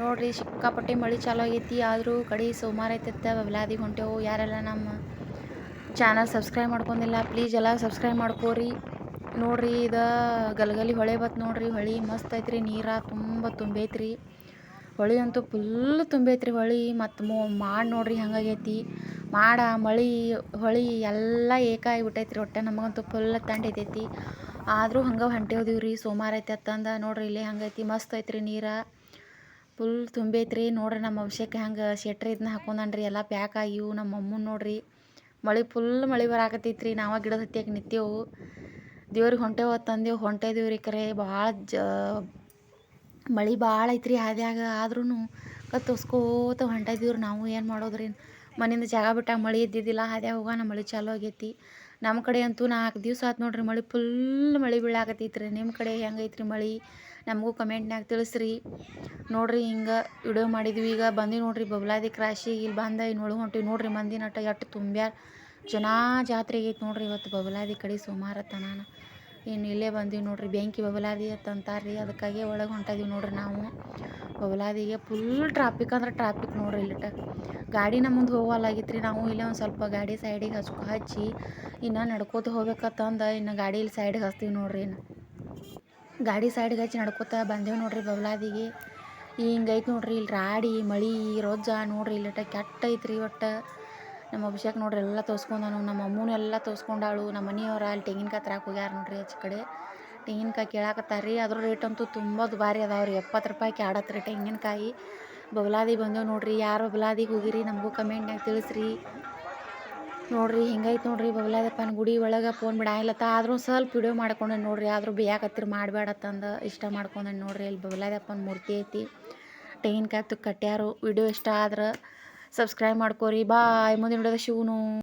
ನೋಡ್ರಿ, ಸಿಕ್ಕಾಪಟ್ಟೆ ಮಳೆ ಚಾಲು ಆಗೈತಿ. ಆದರೂ ಕಡೆ ಸೋಮವಾರ ಐತತ್ತ ಬಬ್ಲಾದಿಗೆ ಹೊಂಟೆವು ಯಾರೆಲ್ಲ ನಮ್ಮ ಚಾನಲ್ ಸಬ್ಸ್ಕ್ರೈಬ್ ಮಾಡ್ಕೊಂಡಿಲ್ಲ ಪ್ಲೀಸ್ ಎಲ್ಲ ಸಬ್ಸ್ಕ್ರೈಬ್ ಮಾಡ್ಕೋರಿ. ನೋಡ್ರಿ, ಇದು ಗಲಗಲಿ ಹೊಳೆ ಬತ್ತು ನೋಡ್ರಿ. ಹೊಳೆ ಮಸ್ತ್ ಐತ್ರಿ, ನೀರ ತುಂಬ ತುಂಬೈತ್ರಿ. ಹೊಳೆ ಅಂತೂ ಫುಲ್ ತುಂಬೈತ್ರಿ ಹೊಳಿ. ಮತ್ತು ಮೋ, ಮಾಡಿ ನೋಡ್ರಿ ಹಂಗಾಗೈತಿ ಮಾಡ, ಮಳೆ, ಹೊಳೆ ಎಲ್ಲ ಏಕ ಆಗಿಬಿಟ್ಟೈತ್ರಿ ಹೊಟ್ಟೆ ನಮಗಂತೂ ಫುಲ್ ತಂಡ ಐತೈತಿ. ಆದರೂ ಹಂಗೆ ಹೊಂಟೇವ್ದೀವಿ ರೀ ಸೋಮವಾರ ಐತೆ ಅಂತಂದು, ನೋಡ್ರಿ ಇಲ್ಲೇ ಹಂಗೈತಿ ಮಸ್ತ್ ಐತ್ರಿ ನೀರ. ಫುಲ್ ತುಂಬೈತ್ರಿ. ನೋಡ್ರಿ ನಮ್ಮ ಅಭಿಷೇಕ್ ಹೆಂಗೆ ಶೆಟ್ರ್ ಇದನ್ನ ಹಾಕೊಂಡನ್ರಿ. ಎಲ್ಲ ಪ್ಯಾಕ್ ಆಗಿವು ನಮ್ಮ ಅಮ್ಮನ ನೋಡ್ರಿ. ಮಳೆ ಫುಲ್ ಮಳೆ ಬರಾಕತ್ತೈತ್ರಿ. ನಾವು ಗಿಡದ ಹತ್ತಿಯಾಗ ನಿಂತೇವು ದೇವ್ರಿಗೆ ಹೊಂಟೆವು ತಂದೆವು ಹೊಂಟೆ ರೀ ಕರೆ. ಭಾಳ ಜ ಮಳೆ ಭಾಳ ಐತ್ರಿ. ಹಾದ್ಯಾಗ ಆದ್ರೂ ಕತ್ತೋಸ್ಕೋತ ಹೊಂಟಿದೀವ್ರಿ. ನಾವು ಏನು ಮಾಡೋದ್ರಿ? ಮನೆಯಿಂದ ಜಾಗ ಬಿಟ್ಟಾಗ ಮಳೆ ಇದ್ದಿದ್ದಿಲ್ಲ ಹಾದ್ಯಾಗ ಹೋಗೋಣ ಮಳೆ ಚಾಲು ಆಗೈತಿ. ನಮ್ಮ ಕಡೆ ಅಂತೂ ನಾಲ್ಕು ದಿವಸ ಆತು ನೋಡ್ರಿ ಮಳೆ ಫುಲ್ ಮಳೆ ಬೀಳಾಕತ್ತೈತ್ರಿ ನಿಮ್ಮ ಕಡೆ ಹೆಂಗೈತ್ರಿ ಮಳೆ? ನಮಗೂ ಕಮೆಂಟ್ನಾಗ ತಿಳಿಸ್ರಿ. ನೋಡ್ರಿ ಹಿಂಗೆ ವಿಡಿಯೋ ಮಾಡಿದ್ವಿ, ಈಗ ಬಂದು ನೋಡ್ರಿ ಬಬ್ಲಾದಿ ಕ್ರಾಶಿ, ಇಲ್ಲಿ ಬಂದ ಇನ್ನು ಒಳಗೆ ಹೊಂಟಿವಿ ನೋಡ್ರಿ ಮಂದಿ ನಟ ಎಷ್ಟು ತುಂಬ್ಯಾರ. ಜನ ಜಾತ್ರೆ ಆಗೈತೆ ನೋಡ್ರಿ ಇವತ್ತು ಬಬಲಾದಿ ಕಡೆ ಸೋಮವಾರ ತನಾನ. ಇನ್ನು ಇಲ್ಲೇ ಬಂದೀವಿ ನೋಡ್ರಿ. ಬೆಂಕಿ ಬಬಲಾದಿ ಅಂತಾರೆ ರೀ ಅದಕ್ಕಾಗಿ ಒಳಗೆ ಹೊಂಟಿದೀವಿ ನೋಡ್ರಿ ನಾವು. ಬಬಲಾದಿಗೆ ಫುಲ್ ಟ್ರಾಫಿಕ್ ಅಂದ್ರೆ ಟ್ರಾಫಿಕ್ ನೋಡ್ರಿ ಇಲ್ಲಿಟ ಗಾಡಿ ಮುಂದೆ ಹೋಗಲಾಗಿತ್ತು ರೀ ನಾವು ಇಲ್ಲೇ ಒಂದು ಸ್ವಲ್ಪ ಗಾಡಿ ಸೈಡಿಗೆ ಹಚ್ಕೊ ಹಚ್ಚಿ ಇನ್ನು ನಡ್ಕೋತ ಹೋಗ್ಬೇಕಂತಂದು ಇನ್ನು ಗಾಡಿ ಇಲ್ಲಿ ಸೈಡಿಗೆ ಹಚ್ತೀವಿ ನೋಡ್ರಿ ಇನ್ನು. ಗಾಡಿ ಸೈಡ್ಗೆ ಹಚ್ಚಿ ನಡ್ಕೋತ ಬಂದೇವು ನೋಡ್ರಿ ಬಬಲಾದಿಗೆ. ಹಿಂಗೈತೆ ನೋಡ್ರಿ. ಇಲ್ಲಿ ರಾಡಿ, ಮಳೆ, ರೊಜ್ಜ ನೋಡ್ರಿ ಇಲ್ಲಿಟ ಕೆಟ್ಟ ಐತ್ರಿ ಒಟ್ಟು. ನಮ್ಮ ಅಭಿಷೇಕ್ ನೋಡ್ರಿ ಎಲ್ಲ ತೋಸ್ಕೊಂಡನು ನಮ್ಮ ಅಮ್ಮನೂ ಎಲ್ಲ ತೋರಿಸ್ಕೊಂಡಾಳು, ನಮ್ಮ ಮನೆಯವ್ರು ಅಲ್ಲಿ ತೆಂಗಿನಕಾಯಿ ತರಕ್ಕೆ ಹೋಗ್ಯಾರ ನೋಡ್ರಿ ಹೆಚ್ಚು ಕಡೆ. ತೆಂಗಿನಕಾಯಿ ಕೇಳಾಕತ್ತಾರ ರೀ ಅದ್ರ ರೇಟ್ ಅಂತೂ ತುಂಬ ದುಬಾರಿ ಅದಾವ ರೀ ಎಪ್ಪತ್ತು ರೂಪಾಯಿ ಕ್ಯಾಡತ್ರಿ ತೆಂಗಿನಕಾಯಿ. ಬಬಲಾದಿ ಬಂದೇವು ನೋಡ್ರಿ, ಯಾರು ಬಬಲಾದಿಗೆ ಹೋಗಿರಿ ನಮಗೂ ಕಮೆಂಟ್ನಾಗ ತಿಳಿಸ್ರಿ. ನೋಡ್ರಿ, ಹಿಂಗೈತೆ ನೋಡ್ರಿ ಬಬಲಾದಪ್ಪನ ಗುಡಿ ಒಳಗೆ ಫೋನ್ ಬಿಡಾಯಿಲ್ಲತ್ತ ಆದರೂ ಸ್ವಲ್ಪ ವಿಡಿಯೋ ಮಾಡ್ಕೊಂಡೆ ನೋಡ್ರಿ, ಆದರೂ ಬೇಯಾಕತ್ತಿರ ಮಾಡಬೇಡತ್ತಂದು ಇಷ್ಟ ಮಾಡ್ಕೊಂಡೆ ನೋಡ್ರಿ ಇಲ್ಲಿ ಬಬಲಾದಪ್ಪನ ಮೂರ್ತಿ ಐತಿ. ತೆಂಗಿನಕಾಯಿ ತುಕ್ಕ ಕಟ್ಯಾರು ವಿಡಿಯೋ ಇಷ್ಟ ಆದ್ರೆ ಸಬ್ಸ್ಕ್ರೈಬ್ ಮಾಡ್ಕೊರಿ. ಬಾಯ್. ಮುಂದಿನ ವಿಡಿಯೋದ ಶಿವನು